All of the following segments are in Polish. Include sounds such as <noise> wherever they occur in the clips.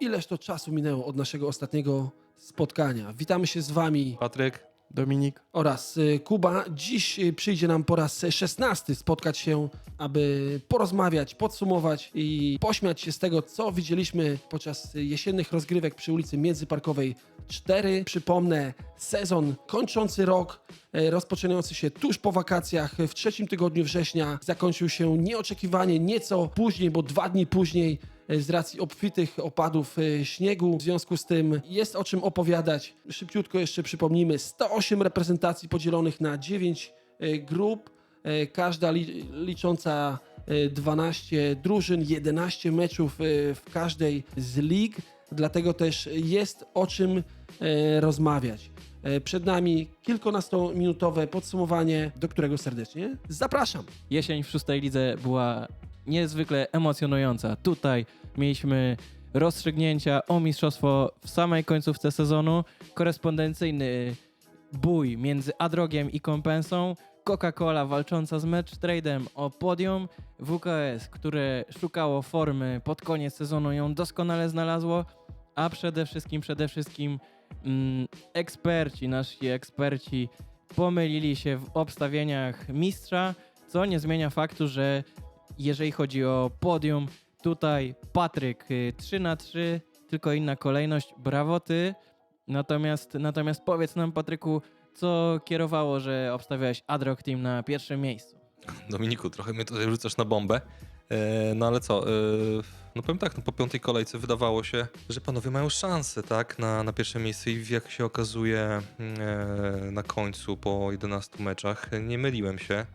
ileż to czasu minęło od naszego ostatniego spotkania. Witamy się z Wami Patryk, Dominik. oraz y, Kuba. Dziś y, przyjdzie nam po raz 16 spotkać się, aby porozmawiać, podsumować i pośmiać się z tego, co widzieliśmy podczas jesiennych rozgrywek przy ulicy Międzyparkowej 4. Przypomnę, sezon kończący rok, y, rozpoczynający się tuż po wakacjach w trzecim tygodniu września, zakończył się nieoczekiwanie nieco później, bo dwa dni później e, z racji obfitych opadów e, śniegu. W związku z tym jest o czym opowiadać. Szybciutko jeszcze przypomnijmy, 108 reprezentacji podzielonych na 9 e, grup, e, każda li licząca e, 12 drużyn, 11 meczów e, w każdej z lig, dlatego też jest o czym e, rozmawiać. E, Przed nami kilkunastominutowe podsumowanie, do którego serdecznie zapraszam. Jesień w szóstej lidze była niezwykle emocjonująca. Tutaj mieliśmy rozstrzygnięcia o mistrzostwo w samej końcówce sezonu, korespondencyjny bój między Adrogiem i Kompensą, Coca-Cola walcząca z Match Trade'em o podium, WKS, które szukało formy pod koniec sezonu, ją doskonale znalazło, a przede wszystkim, przede wszystkim mm, eksperci, nasi eksperci pomylili się w obstawieniach mistrza, co nie zmienia faktu, że jeżeli chodzi o podium, tutaj Patryk y, 3 na 3, tylko inna kolejność, brawo ty. Natomiast, natomiast powiedz nam Patryku, co kierowało, że obstawiałeś Adrock Team na pierwszym miejscu? Dominiku, trochę mnie tutaj rzucasz na bombę. E, no ale co, e, no powiem tak, no po piątej kolejce wydawało się, że panowie mają szansę, tak, na, na pierwsze miejsce i jak się okazuje e, na końcu po 11 meczach, nie myliłem się.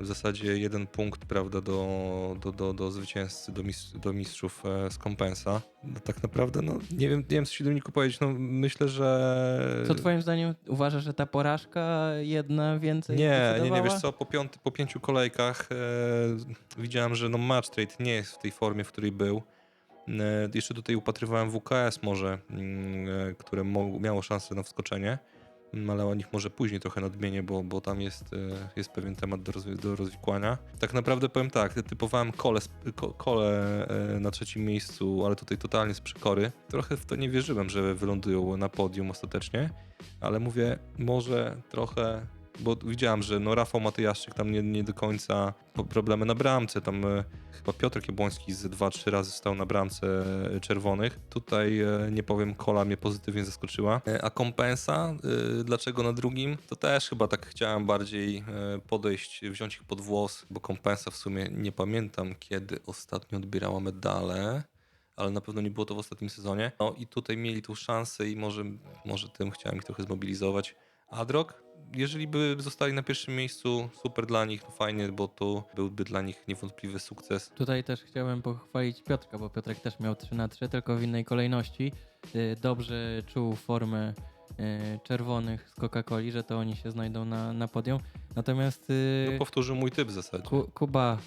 W zasadzie jeden punkt, prawda, do, do, do, do zwycięzcy, do, mis, do mistrzów e, z kompensa. No tak naprawdę, no nie wiem, nie wiem co ci Dominiku powiedzieć, no myślę, że... Co twoim zdaniem uważasz, że ta porażka jedna więcej Nie, nie, nie, wiesz co, po, piąty, po pięciu kolejkach e, widziałem, że no match trade nie jest w tej formie, w której był. E, jeszcze tutaj upatrywałem WKS może, mm, e, które miało szansę na wskoczenie, ale o nich może później trochę nadmienię, bo, bo tam jest, e, jest pewien temat do, rozwi- do rozwikłania. Tak naprawdę powiem tak, typowałem kole, kole e, na trzecim miejscu, ale tutaj totalnie z przekory. Trochę w to nie wierzyłem, że wylądują na podium ostatecznie, ale mówię, może trochę bo widziałem, że no Rafał Matyjaszczyk tam nie, nie do końca problemy na bramce, tam e, chyba Piotr Jabłoński z 2-3 razy stał na bramce e, czerwonych. Tutaj e, nie powiem, Kola mnie pozytywnie zaskoczyła. A kompensa, dlaczego na drugim? To też chyba tak chciałem bardziej podejść, wziąć ich pod włos, bo kompensa w sumie nie pamiętam, kiedy ostatnio odbierała medale ale na pewno nie było to w ostatnim sezonie. No i tutaj mieli tą szansę i może, może tym chciałem ich trochę zmobilizować. Adrok, jeżeli by zostali na pierwszym miejscu, super dla nich, no fajnie, bo to byłby dla nich niewątpliwy sukces. Tutaj też chciałem pochwalić Piotrka, bo Piotrek też miał 3 na 3, tylko w innej kolejności. Y, Dobrze czuł formę czerwonych z Coca-Coli, że to oni się znajdą na, na podium. Natomiast y, No, powtórzył mój typ w zasadzie. Ku, Kuba,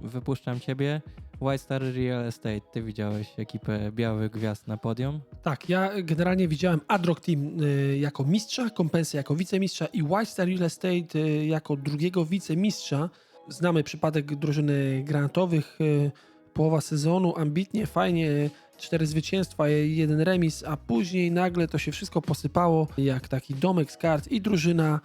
y, wypuszczam ciebie. White Star Real Estate, ty widziałeś ekipę białych gwiazd na podium? Tak, ja generalnie widziałem Adrock Team y, jako mistrza, Kompensę jako wicemistrza i White Star Real Estate jako drugiego wicemistrza. Znamy przypadek drużyny granatowych, połowa sezonu, ambitnie, fajnie, cztery zwycięstwa, jeden remis, a później nagle to się wszystko posypało jak taki domek z kart i drużyna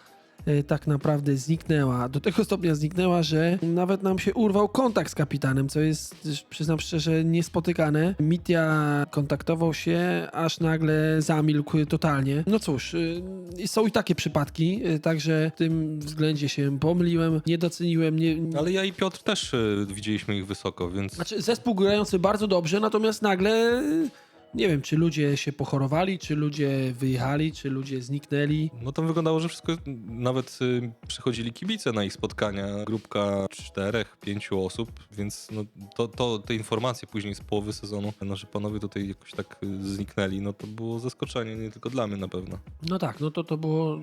tak naprawdę zniknęła. Do tego stopnia zniknęła, że nawet nam się urwał kontakt z kapitanem, co jest, przyznam szczerze, niespotykane. Mitia kontaktował się, aż nagle zamilkł totalnie. No cóż, y, są i takie przypadki, y, także w tym względzie się pomyliłem, nie doceniłem, nie, Ale ja i Piotr też y, widzieliśmy ich wysoko, więc znaczy, zespół grający bardzo dobrze, natomiast nagle y, nie wiem, czy ludzie się pochorowali, czy ludzie wyjechali, czy ludzie zniknęli. no to wyglądało, że wszystko, nawet y, przychodzili kibice na ich spotkania, grupka czterech, pięciu osób, więc no, to, to, te informacje później z połowy sezonu, no, że panowie tutaj jakoś tak y, zniknęli, no to było zaskoczenie, nie tylko dla mnie na pewno. No tak, no to to było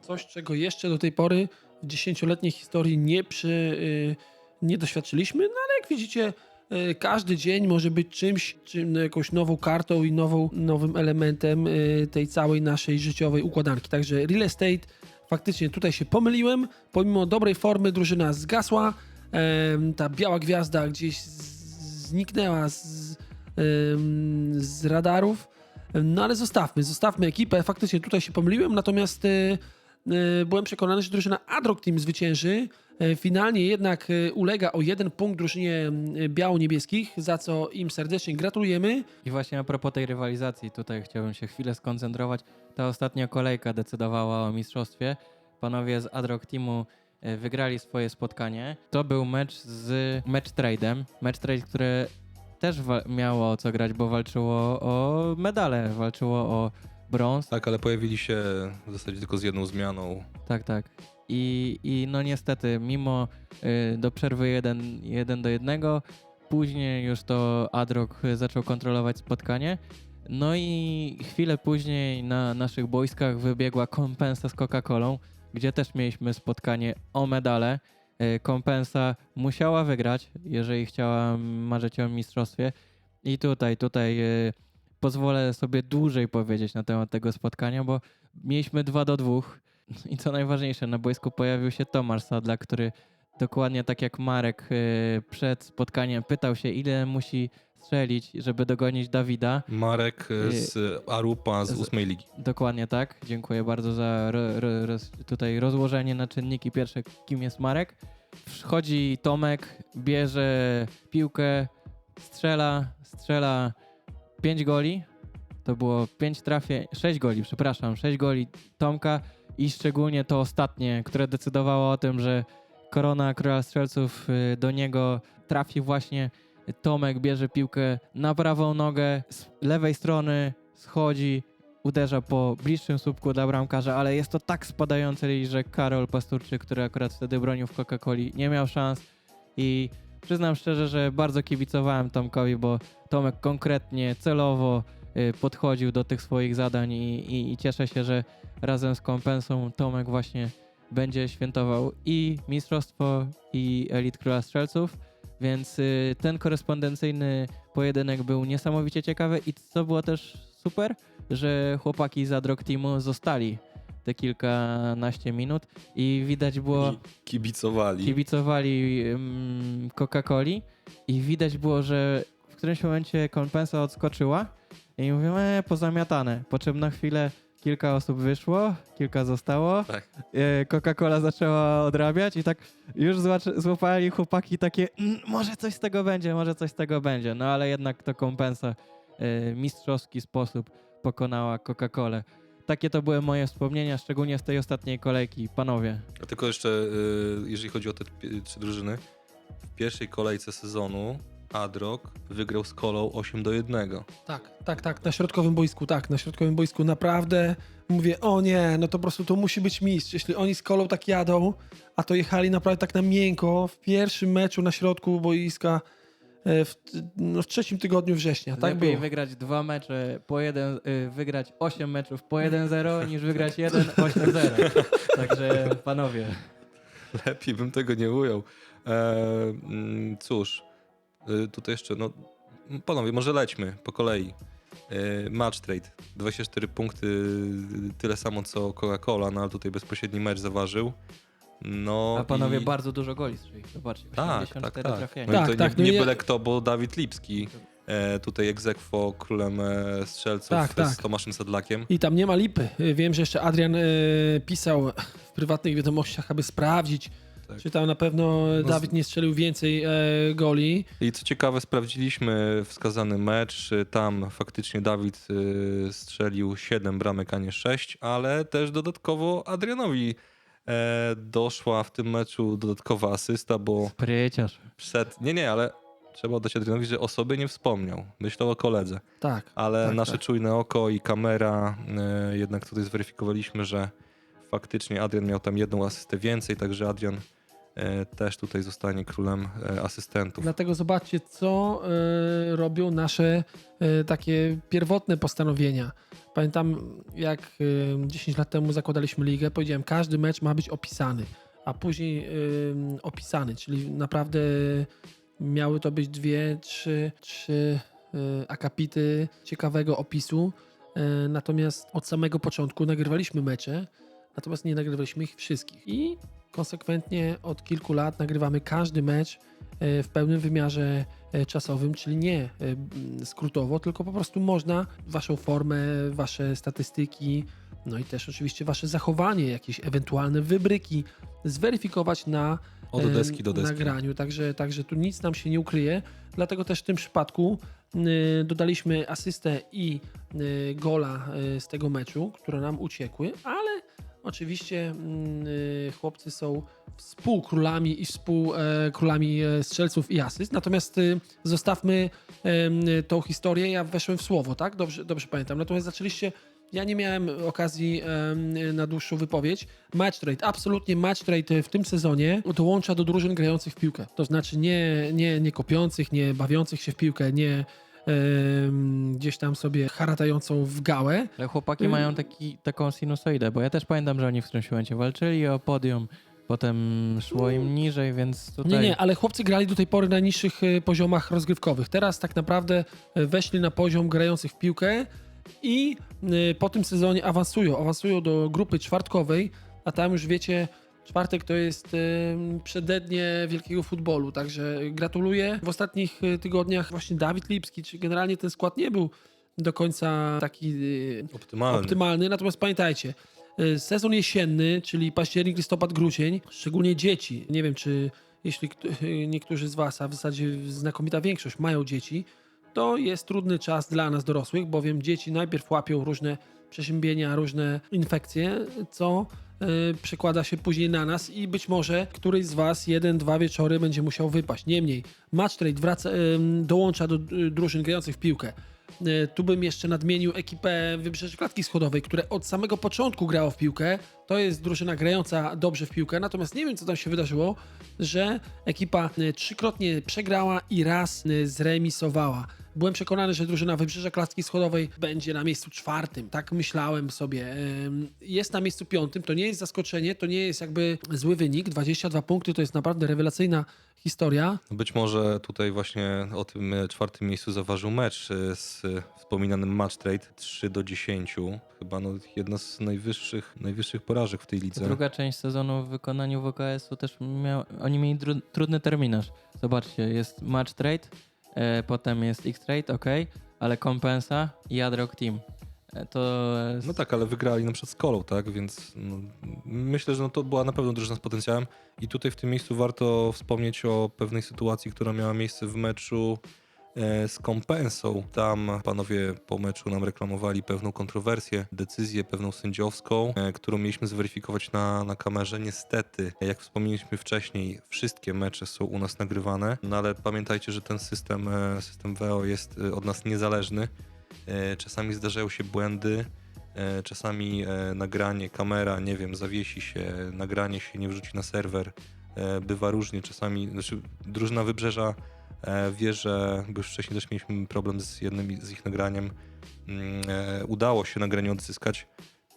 coś, czego jeszcze do tej pory w dziesięcioletniej historii nie, przy, y, nie doświadczyliśmy, no ale jak widzicie, każdy dzień może być czymś, czym, no, jakąś nową kartą i nową, nowym elementem y, tej całej naszej życiowej układanki. Także real estate, faktycznie tutaj się pomyliłem, pomimo dobrej formy drużyna zgasła, em, ta biała gwiazda gdzieś zniknęła z, z radarów. No ale zostawmy, zostawmy ekipę. Faktycznie tutaj się pomyliłem, natomiast byłem przekonany, że drużyna Adrock Team zwycięży. Y, Finalnie jednak y, ulega o jeden punkt drużynie y, biało-niebieskich, za co im serdecznie gratulujemy. I właśnie a propos tej rywalizacji, tutaj chciałbym się chwilę skoncentrować. Ta ostatnia kolejka decydowała o mistrzostwie. Panowie z Adrock Teamu e, wygrali swoje spotkanie. To był mecz z Match Trade'em. Match Trade, które też miało o co grać, bo walczyło o medale, walczyło o brąz. Tak, ale pojawili się w zasadzie tylko z jedną zmianą. Tak, tak. I, i no niestety, mimo y, do przerwy 1, 1 do 1, później już to Adrock zaczął kontrolować spotkanie. No i chwilę później na naszych boiskach wybiegła kompensa z Coca-Colą, gdzie też mieliśmy spotkanie o medale. Y, Kompensa musiała wygrać, jeżeli chciała marzyć o mistrzostwie. I tutaj, tutaj y, pozwolę sobie dłużej powiedzieć na temat tego spotkania, bo mieliśmy 2 do 2. I co najważniejsze, na boisku pojawił się Tomasz Sadla, który dokładnie tak jak Marek y, przed spotkaniem pytał się, ile musi strzelić, żeby dogonić Dawida. Marek e, z Arupa z z- ósmej ligi. Dokładnie tak. Dziękuję bardzo za ro, ro, roz, tutaj rozłożenie na czynniki pierwsze, kim jest Marek. Wchodzi Tomek, bierze piłkę, strzela, strzela 5 goli. To było 5 trafień, 6 goli, przepraszam, 6 goli Tomka i szczególnie to ostatnie, które decydowało o tym, że korona króla strzelców y, do niego trafi właśnie. Tomek bierze piłkę na prawą nogę, z lewej strony schodzi, uderza po bliższym słupku dla bramkarza, ale jest to tak spadające liść, że Karol Pasturczyk, który akurat wtedy bronił w Coca-Coli, nie miał szans i przyznam szczerze, że bardzo kibicowałem Tomkowi, bo Tomek konkretnie, celowo y, podchodził do tych swoich zadań i, i, i cieszę się, że razem z kompensą Tomek właśnie będzie świętował i mistrzostwo i elit Króla Strzelców, więc y, ten korespondencyjny pojedynek był niesamowicie ciekawy i co było też super, że chłopaki z Adrock Teamu zostali te kilkanaście minut i widać było, kibicowali. kibicowali ym, Coca-Coli i widać było, że w którymś momencie kompensa odskoczyła i mówią, e, pozamiatane, po czym na chwilę kilka osób wyszło, kilka zostało, Tak. e, Coca-Cola zaczęła odrabiać i tak już złapali chłopaki takie, "Mm, może coś z tego będzie, może coś z tego będzie, no ale jednak to kompensa e, mistrzowski sposób pokonała Coca-Colę. Takie to były moje wspomnienia, szczególnie z tej ostatniej kolejki. Panowie, A tylko jeszcze, y, jeżeli chodzi o te trzy drużyny, w pierwszej kolejce sezonu Adrock wygrał z Kolą 8 do 1. Tak, tak, tak, na środkowym boisku, tak, na środkowym boisku naprawdę mówię, o nie, no to po prostu to musi być mistrz. Jeśli oni z kolą tak jadą, a to jechali naprawdę tak na miękko w pierwszym meczu na środku boiska w, no, w trzecim tygodniu września, tak lepiej było. wygrać dwa mecze po jeden, y, wygrać 8 meczów po 1-0 niż wygrać 1 8-0. <laughs> Także panowie, Lepiej bym tego nie ujął. E, mm, cóż, y, tutaj jeszcze, no panowie, może lećmy po kolei. E, match trade, 24 punkty, y, tyle samo co Coca-Cola, no ale tutaj bezpośredni mecz zaważył. No a panowie i... bardzo dużo goli strzeli. Zobaczcie, Tak, 84 tak, tak. trafienia. No Tak, i to tak, nie, no nie ja- byle kto, bo Dawid Lipski, e, tutaj egzekwo królem e, strzelców Tak, z tak. Tomaszem Sadlakiem. I tam nie ma lipy. E, Wiem, że jeszcze Adrian e, pisał w prywatnych wiadomościach, aby sprawdzić, Tak. czy tam na pewno No z- Dawid nie strzelił więcej e, goli. I co ciekawe, sprawdziliśmy wskazany mecz. Tam faktycznie Dawid y, strzelił 7 bramek, a nie 6, ale też dodatkowo Adrianowi e, doszła w tym meczu dodatkowa asysta, bo Pryciarz. przed. Nie, nie, ale trzeba oddać Adrianowi, że o sobie nie wspomniał. Myślał o koledze. Tak. Ale Tak, nasze tak. czujne oko i kamera e, jednak tutaj zweryfikowaliśmy, że faktycznie Adrian miał tam jedną asystę więcej, także Adrian e, też tutaj zostanie królem e, asystentów. Dlatego zobaczcie, co e, robią nasze e, takie pierwotne postanowienia. Pamiętam, jak e, 10 lat temu zakładaliśmy ligę, powiedziałem, każdy mecz ma być opisany, a później e, opisany, czyli naprawdę miały to być dwie, trzy, trzy e, akapity ciekawego opisu. E, natomiast od samego początku nagrywaliśmy mecze, natomiast nie nagrywaliśmy ich wszystkich. I konsekwentnie od kilku lat nagrywamy każdy mecz e, w pełnym wymiarze e, czasowym, czyli nie e, skrótowo, tylko po prostu można waszą formę, wasze statystyki, no i też oczywiście wasze zachowanie, jakieś ewentualne wybryki zweryfikować na Od deski do deski. nagraniu, także, także tu nic nam się nie ukryje, dlatego też w tym przypadku dodaliśmy asystę i gola z tego meczu, które nam uciekły, ale oczywiście y, chłopcy są współkrólami i współkrólami e, strzelców i asyst, natomiast y, zostawmy tą historię, ja weszłem w słowo, tak? Dobrze, dobrze pamiętam, natomiast zaczęliście ja nie miałem okazji na dłuższą wypowiedź. Match trade, absolutnie match trade w tym sezonie dołącza do drużyn grających w piłkę. To znaczy nie, nie, nie kopiących, nie bawiących się w piłkę, nie gdzieś tam sobie haratającą w gałę. Ale chłopaki Mm. mają taki, taką sinusoidę, bo ja też pamiętam, że oni w którymś momencie walczyli o podium, potem szło im niżej, więc tutaj... Nie, nie, ale chłopcy grali do tej pory na niższych e, poziomach rozgrywkowych. Teraz tak naprawdę e, weszli na poziom grających w piłkę i e, po tym sezonie awansują. Awansują do grupy czwartkowej, a tam już wiecie, czwartek to jest e, przedednie wielkiego futbolu, także gratuluję. W ostatnich e, tygodniach właśnie Dawid Lipski, czy generalnie ten skład nie był do końca taki e, Optymalny. optymalny. Natomiast pamiętajcie, y, sezon jesienny, czyli październik, listopad, grudzień, szczególnie dzieci, nie wiem czy jeśli niektórzy z Was, a w zasadzie znakomita większość mają dzieci, to jest trudny czas dla nas dorosłych, bowiem dzieci najpierw łapią różne przeziębienia, różne infekcje, co y, przekłada się później na nas i być może któryś z Was jeden, dwa wieczory będzie musiał wypaść. Niemniej, Match Trade wraca, dołącza do y, drużyn grających w piłkę. Y, Tu bym jeszcze nadmienił ekipę Wybrzeże Klatki Schodowej, które od samego początku grało w piłkę. To jest drużyna grająca dobrze w piłkę, natomiast nie wiem, co tam się wydarzyło, że ekipa y, trzykrotnie przegrała i raz y, zremisowała. Byłem przekonany, że drużyna Wybrzeża Klatki Schodowej będzie na miejscu czwartym. Tak myślałem sobie. Jest na miejscu piątym. To nie jest zaskoczenie, to nie jest jakby zły wynik. 22 punkty to jest naprawdę rewelacyjna historia. Być może tutaj właśnie o tym e, czwartym miejscu zaważył mecz e, z e, wspominanym match trade 3 do 10. Chyba no, jedna z najwyższych, najwyższych porażek w tej lidze. Druga część sezonu w wykonaniu WKS-u też miał, oni mieli dru, trudny terminarz. Zobaczcie, jest match trade, e, potem jest X-trade, ok, ale kompensa i Adrock Team. E, to No tak, ale wygrali na przykład z Kolą, tak? Więc no, myślę, że no to była na pewno drużyna z potencjałem. I tutaj w tym miejscu warto wspomnieć o pewnej sytuacji, która miała miejsce w meczu z kompensą. Tam panowie po meczu nam reklamowali pewną kontrowersję, decyzję pewną sędziowską, e, którą mieliśmy zweryfikować na, na kamerze. Niestety, jak wspomnieliśmy wcześniej, wszystkie mecze są u nas nagrywane, no ale pamiętajcie, że ten system, e, system VO jest e, od nas niezależny. E, Czasami zdarzają się błędy, e, czasami e, nagranie, kamera, nie wiem, zawiesi się, nagranie się nie wrzuci na serwer. E, Bywa różnie, czasami, znaczy drużyna Wybrzeża e, wie, że, bo już wcześniej też mieliśmy problem z jednym z ich nagraniem, Mm, e, udało się nagranie odzyskać.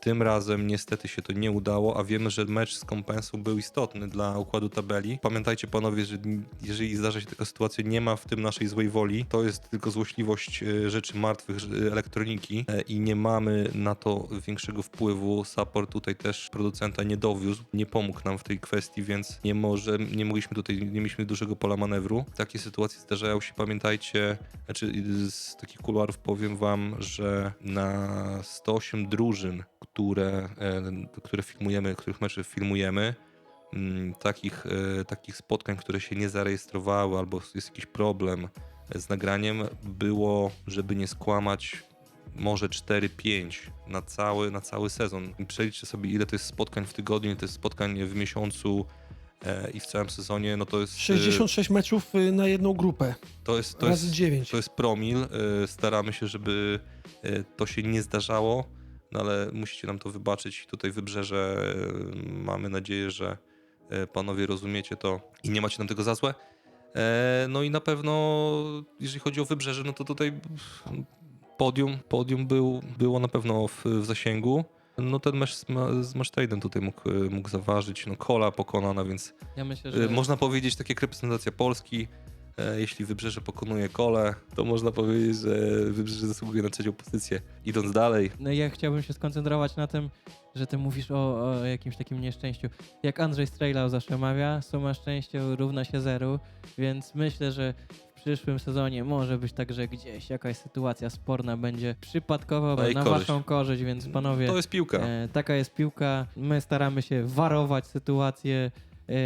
Tym razem niestety się to nie udało, a wiemy, że mecz z kompensą był istotny dla układu tabeli. Pamiętajcie panowie, że jeżeli zdarza się taka sytuacja, nie ma w tym naszej złej woli. To jest tylko złośliwość e, rzeczy martwych, e, elektroniki e, i nie mamy na to większego wpływu. Support tutaj też producenta nie dowiózł, nie pomógł nam w tej kwestii, więc nie może, nie mogliśmy tutaj, nie mieliśmy dużego pola manewru. Takie sytuacje zdarzają się, pamiętajcie, znaczy z takich kuluarów powiem wam, że na 108 drużyn, które, e, które filmujemy, których mecze filmujemy, mm, takich, e, takich spotkań, które się nie zarejestrowały albo jest jakiś problem z nagraniem, było, żeby nie skłamać, może 4-5 na cały, na cały sezon. Przeliczcie sobie, ile to jest spotkań w tygodniu, to jest spotkań w miesiącu e, i w całym sezonie, no to jest... e, 66 meczów na jedną grupę, to jest, to razy jest, 9. to jest promil. Staramy się, żeby to się nie zdarzało, no ale musicie nam to wybaczyć. Tutaj wybrzeże y, mamy nadzieję, że y, panowie rozumiecie to i nie macie nam tego za złe. E, No i na pewno, jeżeli chodzi o wybrzeże, no to tutaj podium, podium był, było na pewno w, w zasięgu. No ten mecz z, z Masztejden tutaj mógł, y, mógł zaważyć. No kola pokonana, więc ja myślę, że Można powiedzieć, tak jak reprezentacja Polski, Jeśli Wybrzeże pokonuje kole, to można powiedzieć, że Wybrzeże zasługuje na trzecią pozycję. Idąc dalej, No ja chciałbym się skoncentrować na tym, że ty mówisz o, o jakimś takim nieszczęściu. Jak Andrzej Strejlał zawsze mawia, suma szczęścia równa się zeru, więc myślę, że w przyszłym sezonie może być tak, że gdzieś jakaś sytuacja sporna będzie przypadkowa Na jej na korzyść. waszą korzyść, więc panowie, to jest piłka. e, taka jest piłka. My staramy się warować sytuację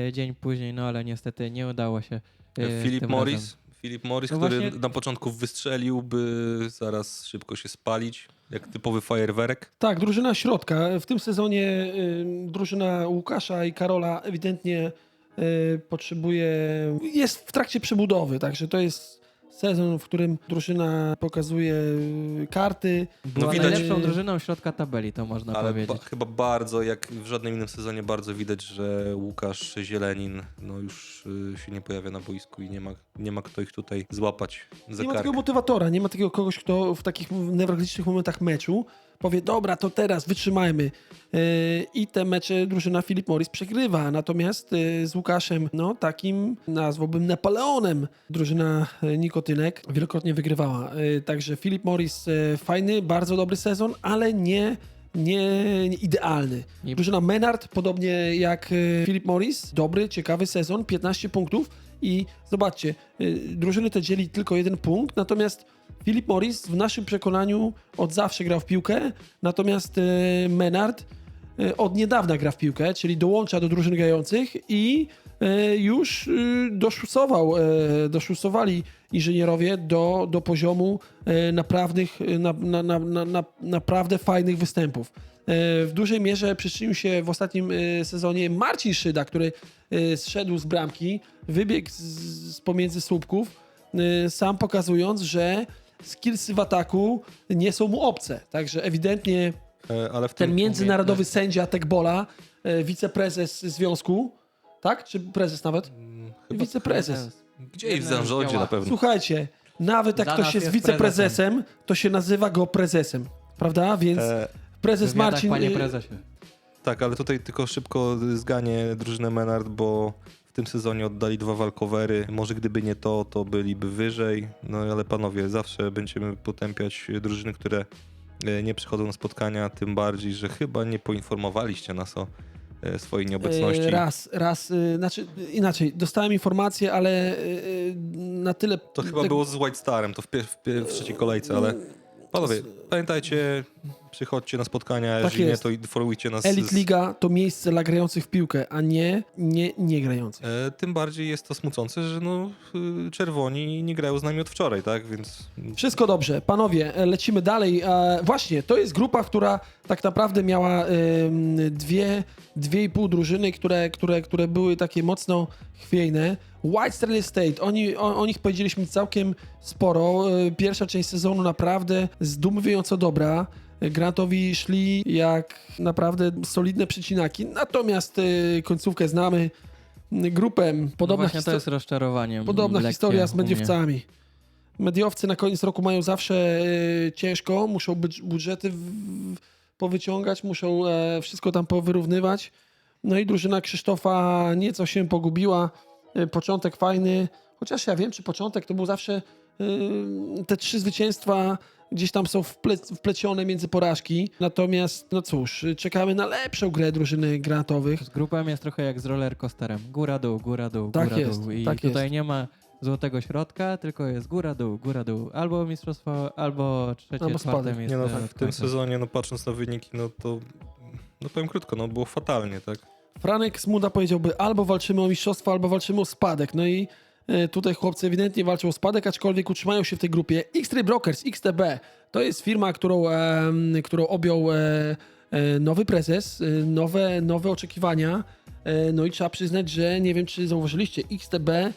e, dzień później, no ale niestety nie udało się. E, Filip Morris, razem. Filip Morris, No który właśnie- na początku wystrzelił, by zaraz szybko się spalić, jak typowy fajerwerek. Tak, drużyna środka. W tym sezonie y, drużyna Łukasza i Karola ewidentnie y, potrzebuje, jest w trakcie przebudowy, także to jest sezon, w którym drużyna pokazuje y, karty. Była widać- najlepszą drużyną środka tabeli, to można Ale powiedzieć. ba, chyba bardzo, jak w żadnym innym sezonie, bardzo widać, że Łukasz Zielenin no już y, się nie pojawia na boisku i nie ma, nie ma kto ich tutaj złapać za Nie ma kark. takiego motywatora, nie ma takiego kogoś, kto w takich newralgicznych momentach meczu powie, dobra, to teraz wytrzymajmy. Yy, I te mecze drużyna Filip Morris przegrywa. Natomiast yy, z Łukaszem, no takim nazwałbym Napoleonem, drużyna yy, Nikotynek wielokrotnie wygrywała. Także Filip Morris fajny, bardzo dobry sezon, ale nie, nie, nie idealny. I- Drużyna Menard, podobnie jak Filip Morris, dobry, ciekawy sezon, 15 punktów i zobaczcie, drużyny te dzieli tylko jeden punkt, natomiast Philip Morris w naszym przekonaniu od zawsze grał w piłkę, natomiast yy, Menard yy, od niedawna gra w piłkę, czyli dołącza do drużyn grających i yy, już yy, doszusował, doszusowali inżynierowie do, do poziomu na, na, na, na, na, naprawdę fajnych występów. W dużej mierze przyczynił się w ostatnim sezonie Marcin Szyda, który zszedł z bramki, wybiegł z, z pomiędzy słupków, sam pokazując, że skillsy w ataku nie są mu obce. Także ewidentnie E, Ale w ten międzynarodowy sędzia Tekbola, yy, wiceprezes związku, tak? Czy prezes nawet? Mm, chyba Wiceprezes. gdzieś w zarządzie na pewno. Słuchajcie, nawet jak Dla ktoś jest jest wiceprezesem, to się nazywa go prezesem. Prawda? Więc E, prezes Marcin... Panie yy, prezesie. tak, ale tutaj tylko szybko zganie drużynę Menard, bo tym sezonie oddali dwa walkowery. Może gdyby nie to, to byliby wyżej. No ale panowie, zawsze będziemy potępiać drużyny, które e, nie przychodzą na spotkania, tym bardziej, że chyba nie poinformowaliście nas o e, swojej nieobecności. Yy, Raz, raz, znaczy inaczej, dostałem informację, ale na tyle... To chyba tak- było z White Starem, to w, w, w trzeciej kolejce, ale panowie, pamiętajcie, przychodźcie na spotkania, Tak jeżeli jest. nie, to informujcie nas. Elite Liga to miejsce dla grających w piłkę, a nie, nie, nie grających. E, tym bardziej jest to smucące, że no, y, czerwoni nie grają z nami od wczoraj, tak? Więc Wszystko dobrze. Panowie, e, lecimy dalej. E, właśnie, to jest grupa, która tak naprawdę miała em, dwie, dwie i pół drużyny, które, które, które były takie mocno chwiejne. White Star State, oni, o, o nich powiedzieliśmy całkiem sporo. E, Pierwsza część sezonu naprawdę zdumiewająco dobra. Grantowi szli jak naprawdę solidne przecinaki, natomiast e, końcówkę znamy. Grupę, No podobna właśnie to histo- jest rozczarowaniem. Podobna historia z mediowcami. Mediowcy na koniec roku mają zawsze e, ciężko, muszą budż- budżety powyciągać, muszą e, wszystko tam powyrównywać. No i drużyna Krzysztofa nieco się pogubiła. E, początek fajny, chociaż ja wiem, czy początek to był zawsze te trzy zwycięstwa gdzieś tam są wple, wplecione między porażki. Natomiast, no cóż, czekamy na lepszą grę drużyny granatowych. Z grupą jest trochę jak z roller coasterem. Góra, dół, góra, dół, Tak góra, jest, dół. I tak tutaj jest. nie ma złotego środka, tylko jest góra, dół, góra, dół. Albo mistrzostwo, albo trzecie, Albo czwarte miejsce. nie no, w tym sezonie, no patrząc na wyniki, no to no powiem krótko, no było fatalnie, tak? Franek Smuda powiedziałby albo walczymy o mistrzostwo, albo walczymy o spadek. No i tutaj chłopcy ewidentnie walczą o spadek, aczkolwiek utrzymają się w tej grupie. X-Ray Brokers, XTB, to jest firma, którą, którą objął e, e, nowy prezes, e, nowe, nowe oczekiwania. E, no i trzeba przyznać, że nie wiem, czy zauważyliście, XTB e,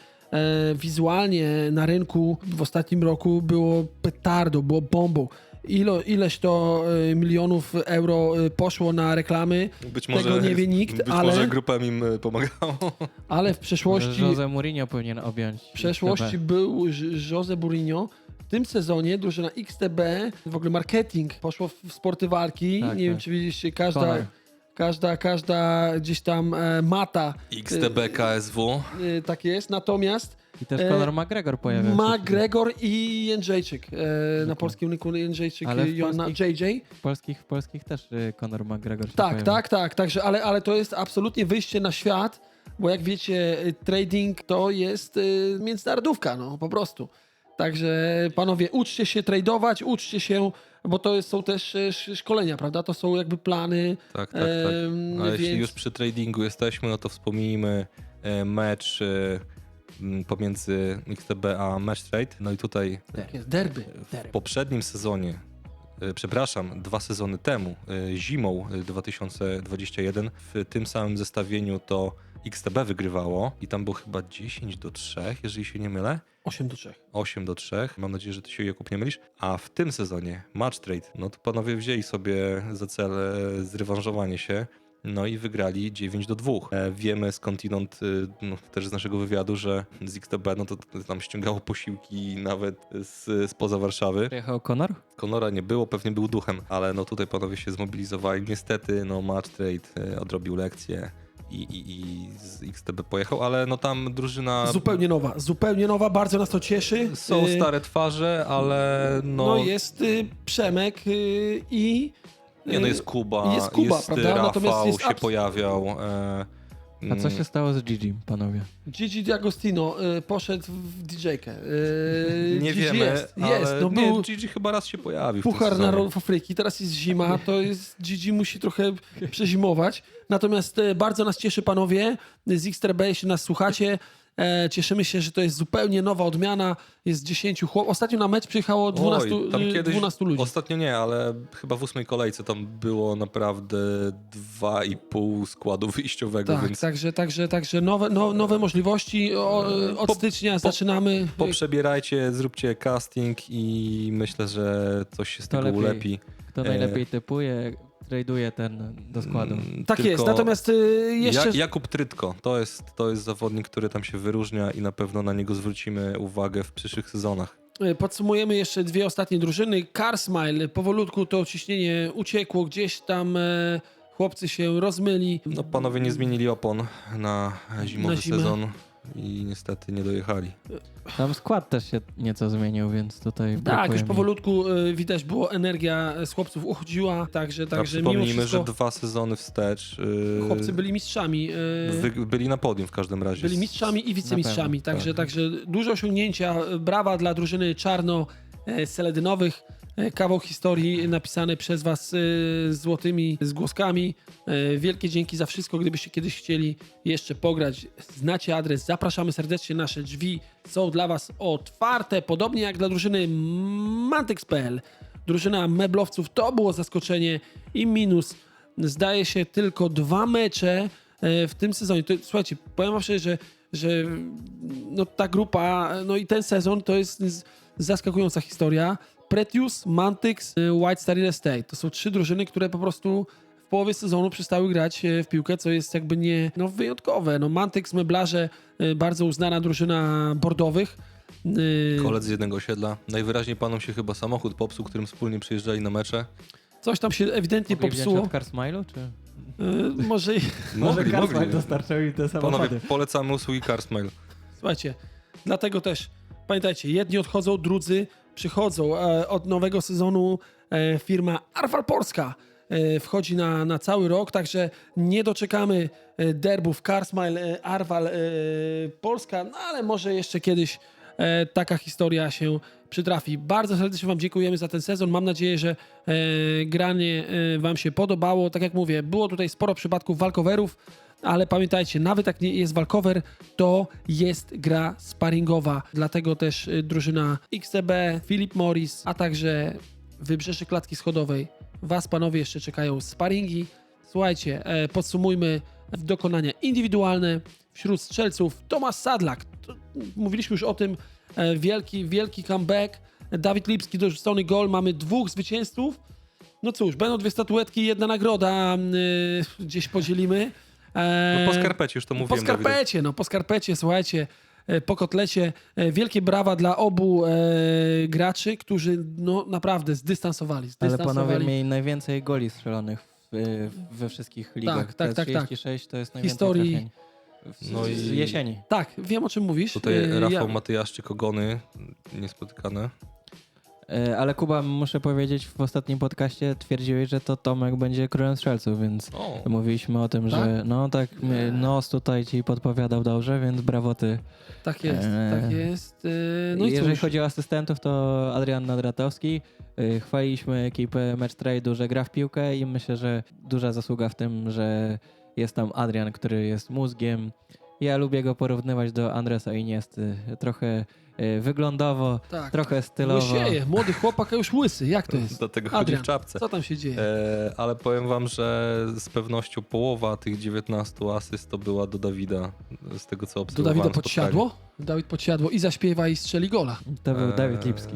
wizualnie na rynku w ostatnim roku było petardą, było bombą. Ilo, ileś to e, milionów euro e, poszło na reklamy, Być Tego może, nie wie nikt, być ale- może grupem im y, pomagało. <laughs> ale w przeszłości... Jose Mourinho powinien objąć. W przeszłości XTB. był Jose Mourinho. W tym sezonie drużyna XTB, w ogóle marketing poszło w sporty walki. Tak, nie wiem, tak. czy widzieliście, każda, każda, każda gdzieś tam e, mata XTB KSW. e, tak jest. Natomiast I też E, Conor McGregor pojawiał się. McGregor i Jędrzejczyk. E, na polskim rynku Jędrzejczyk Ale w i Joanna polskich- JJ. W polskich, w polskich też y, Conor McGregor się Tak, pojawił. tak, tak. Także, ale, ale to jest absolutnie wyjście na świat, bo jak wiecie, y, trading to jest y, międzynarodówka, no po prostu. Także panowie, uczcie się tradować, uczcie się, bo to jest, są też sz- szkolenia, prawda? To są jakby plany. Tak, tak, tak. A jeśli więc- już przy tradingu jesteśmy, no to wspomnijmy e, mecz e, pomiędzy XTB a Match Trade. No i tutaj Tak jest, derby. w derby. poprzednim sezonie, e, przepraszam, dwa sezony temu, e, zimą e, 2021, w tym samym zestawieniu to XTB wygrywało i tam było chyba 10 do 3, jeżeli się nie mylę. 8 do 3. 8 do 3. Mam nadzieję, że ty się Jakub nie mylisz. A w tym sezonie Match Trade, no to panowie wzięli sobie za cel e, zrewanżowanie się. No i wygrali 9 do 2. E, wiemy skądinąd, e, no, też z naszego wywiadu, że z XTB no to, tam ściągało posiłki nawet z, spoza Warszawy. Przyjechał Conor? Konora nie było, pewnie był duchem, ale no tutaj panowie się zmobilizowali. Niestety, no Match Trade e, odrobił lekcję i, i, i z XTB pojechał, ale no tam drużyna... Zupełnie nowa, zupełnie nowa, bardzo nas to cieszy. Są Y, stare twarze, ale no... No, jest y, Przemek y, i... Nie no, y, jest Kuba, jest Kuba, prawda? Rafał Natomiast jest się abs- pojawiał. E, A co się mm, stało z Gigi, panowie? Gigi D'Agostino y, poszedł w DJ-kę. Y, Nie Gigi wiemy, jest, ale jest. No, nie, był Gigi chyba raz się pojawił w tym Puchar sezonie. Narodów Afryki, teraz jest zima, to jest Gigi musi trochę <laughs> przezimować. Natomiast e, bardzo nas cieszy, panowie, z XTB, jeśli nas słuchacie. E, cieszymy się, że to jest zupełnie nowa odmiana. Jest 10 chłopów. Ostatnio na mecz przyjechało 12, Oj, tam y, kiedyś, 12 ludzi. Ostatnio nie, ale chyba w ósmej kolejce tam było naprawdę dwa i pół składu wyjściowego, Tak, więc także, także, także nowe, no, nowe możliwości. O, od Po- stycznia zaczynamy. poprzebierajcie, zróbcie casting i myślę, że coś się z tego lepiej. ulepi. Kto E, najlepiej typuje, traduje ten do składu. Mm, Tak tylko jest, natomiast y, jeszcze... Ja, Jakub Trytko, to jest, to jest zawodnik, który tam się wyróżnia i na pewno na niego zwrócimy uwagę w przyszłych sezonach. E, Podsumujemy jeszcze dwie ostatnie drużyny. Carsmile, powolutku to ciśnienie uciekło, gdzieś tam e, chłopcy się rozmyli. No panowie nie zmienili opon na zimowy Na sezon i niestety nie dojechali. Tam skład też się nieco zmienił, więc tutaj Tak, już mi. powolutku e, widać było, energia z chłopców uchodziła, także, także mimo przypomnijmy, wszystko że dwa sezony wstecz yy, chłopcy byli mistrzami. wy, byli na podium w każdym razie. Byli mistrzami i wicemistrzami, także, tak. także duże osiągnięcia. Brawa dla drużyny czarno-seledynowych. E, Kawał historii napisany przez Was e, złotymi zgłoskami. E, Wielkie dzięki za wszystko. Gdybyście kiedyś chcieli jeszcze pograć, znacie adres. Zapraszamy serdecznie. Nasze drzwi są dla Was otwarte, podobnie jak dla drużyny Mantex.pl. Drużyna meblowców to było zaskoczenie i minus. Zdaje się tylko dwa mecze w tym sezonie. To, słuchajcie, powiem wam szczerze, że, że no, ta grupa, no i ten sezon to jest zaskakująca historia. Pretius, Mantix, e, White Star Real Estate. To są trzy drużyny, które po prostu w połowie sezonu przestały grać e, w piłkę, co jest jakby nie no, wyjątkowe. No, Mantix, meblarze, e, bardzo uznana drużyna bordowych. Koledzy z jednego osiedla. Najwyraźniej panom się chyba samochód popsuł, którym wspólnie przyjeżdżali na mecze. Coś tam się ewidentnie Mogli popsuło. od Carsmile'u, czy? E, może i... Mogli, mogli. dostarczał im te Panowie, polecamy usługi Carsmail. Słuchajcie, dlatego też pamiętajcie, jedni odchodzą, drudzy przychodzą. E, od nowego sezonu e, firma Arwal Polska e, wchodzi na, na cały rok, także nie doczekamy derbów Carsmile, Arwal Polska, no ale może jeszcze kiedyś taka historia się przytrafi. Bardzo serdecznie Wam dziękujemy za ten sezon. Mam nadzieję, że granie Wam się podobało. Tak jak mówię, było tutaj sporo przypadków walkowerów, ale pamiętajcie, nawet jak nie jest walkover, to jest gra sparingowa. Dlatego też y, drużyna XTB, Philip Morris, a także Wybrzeże Klatki Schodowej. Was, panowie, jeszcze czekają sparingi. Słuchajcie, e, podsumujmy dokonania indywidualne wśród strzelców. Tomasz Sadlak, mówiliśmy już o tym, e, wielki, wielki comeback. Dawid Lipski, dorzucony gol, mamy dwóch zwycięzców. No cóż, będą dwie statuetki, jedna nagroda, y, gdzieś podzielimy. E, No po skarpecie już to po mówiłem. Dawidzie. skarpecie, no po skarpecie, słuchajcie, e, po kotlecie. E, Wielkie brawa dla obu e, graczy, którzy no naprawdę zdystansowali. Ale zdystansowali. panowie mieli najwięcej goli strzelonych w, we wszystkich ligach. tak, Te tak, tak. 36 to jest najwięcej Historii. trafień. w, No z i- jesieni. Tak, wiem o czym mówisz. Tutaj E, Rafał ja- Matyjaszczyk, ogony niespotykane. E, Ale Kuba, muszę powiedzieć, w ostatnim podcaście twierdziłeś, że to Tomek będzie królem strzelców, więc O, mówiliśmy o tym, Tak? że no tak, mnie- nos tutaj ci podpowiadał dobrze, więc brawo ty. Tak jest, Eee. tak jest. E, No i Jeżeli cóż, chodzi o asystentów, to Adrian Nadratowski. Chwaliliśmy ekipę Match Trade'u, że gra w piłkę i myślę, że duża zasługa w tym, że jest tam Adrian, który jest mózgiem. Ja lubię go porównywać do Andresa Iniesty. Trochę wyglądowo, tak, trochę stylowo. Łysieje, młody chłopak, a już łysy. Jak to jest? Dlatego chodzi Adrian, w czapce. Co tam się dzieje? E, ale powiem wam, że z pewnością połowa tych 19 asyst to była do Dawida, z tego co Do obserwowałem. Dawida spotkanie. podsiadło? Dawid podsiadło i zaśpiewa i strzeli gola. To był E, Dawid Lipski.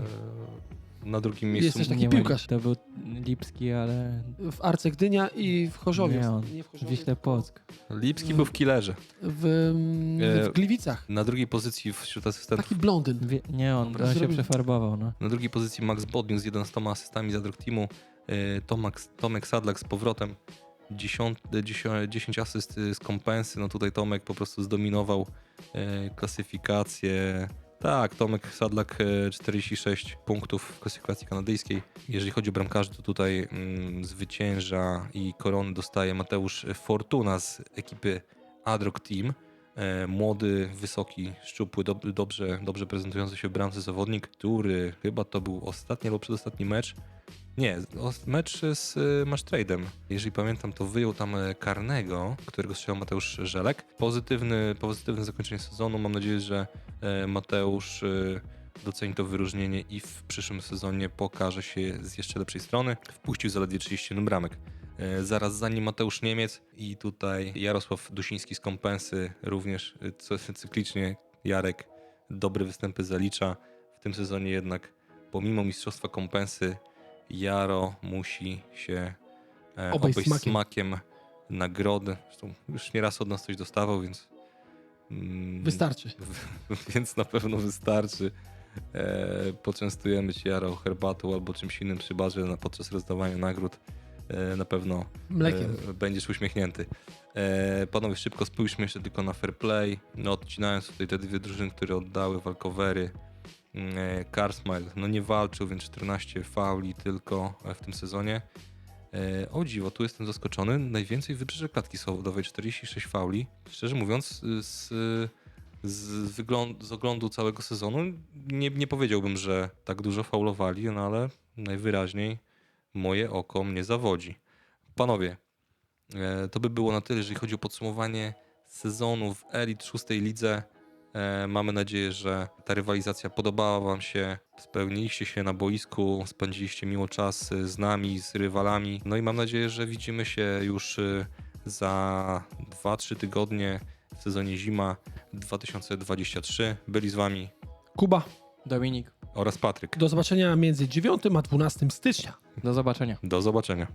Na drugim Jest miejscu też taki piłkarz. To był Lipski, ale W Arce Gdynia i w Chorzowie. Nie, on w w Chorzowie. Wiśle Płock. Lipski był w killerze. W, mm, E, w Gliwicach. Na drugiej pozycji wśród asystentów Taki blondyn. Wie- Nie on, on się przefarbował. No. Na drugiej pozycji Max Bodniuk z 11 asystami za drog teamu. E, Tomek, Tomek Sadlak z powrotem. 10, 10, 10 asyst z kompensy. No tutaj Tomek po prostu zdominował e, klasyfikację. Tak, Tomek Sadlak e, 46 punktów w klasyfikacji kanadyjskiej. Jeżeli chodzi o bramkarzy, to tutaj mm, zwycięża i korony dostaje Mateusz Fortuna z ekipy Adrock Team. E, młody, wysoki, szczupły, dob dobrze, dobrze prezentujący się w bramce zawodnik, który chyba to był ostatni albo przedostatni mecz. Nie, mecz z y, Match Trade'em. Jeżeli pamiętam, to wyjął tam e, karnego, którego strzelał Mateusz Żelek. Pozytywny, pozytywne zakończenie sezonu. Mam nadzieję, że e, Mateusz y, doceni to wyróżnienie i w przyszłym sezonie pokaże się z jeszcze lepszej strony. Wpuścił zaledwie 31 bramek. Zaraz za nim Mateusz Niemiec i tutaj Jarosław Dusiński z kompensy również co- cyklicznie Jarek dobre występy zalicza. W tym sezonie jednak pomimo mistrzostwa kompensy Jaro musi się e, Obejść obejść smakiem. smakiem nagrody. Zresztą już nieraz od nas coś dostawał, więc mm, Wystarczy. więc na pewno wystarczy. E, poczęstujemy cię Jaro herbatą albo czymś innym przy barze na, podczas rozdawania nagród. E, na pewno Mlekiem. e, będziesz uśmiechnięty. E, panowie, szybko spójrzmy jeszcze tylko na fair play. No, odcinając tutaj te dwie drużyny, które oddały walkowery. Mm, E, Carsmile, no nie walczył, więc 14 fauli tylko e, w tym sezonie. E, o dziwo, tu jestem zaskoczony. Najwięcej wybrzeże klatki słowodowej, 46 fauli. Szczerze mówiąc, y, z, z, z oglądu całego sezonu nie, nie powiedziałbym, że tak dużo faulowali, no ale najwyraźniej moje oko mnie zawodzi. Panowie, to by było na tyle, jeżeli chodzi o podsumowanie sezonu w Elite 6 lidze. E, Mamy nadzieję, że ta rywalizacja podobała Wam się, spełniliście się na boisku, spędziliście miło czas z nami, z rywalami. No i mam nadzieję, że widzimy się już e, za 2-3 tygodnie w sezonie zima 2023. Byli z Wami Kuba, Dominik, oraz Patryk. do zobaczenia między 9 a 12 stycznia. do zobaczenia. Do zobaczenia.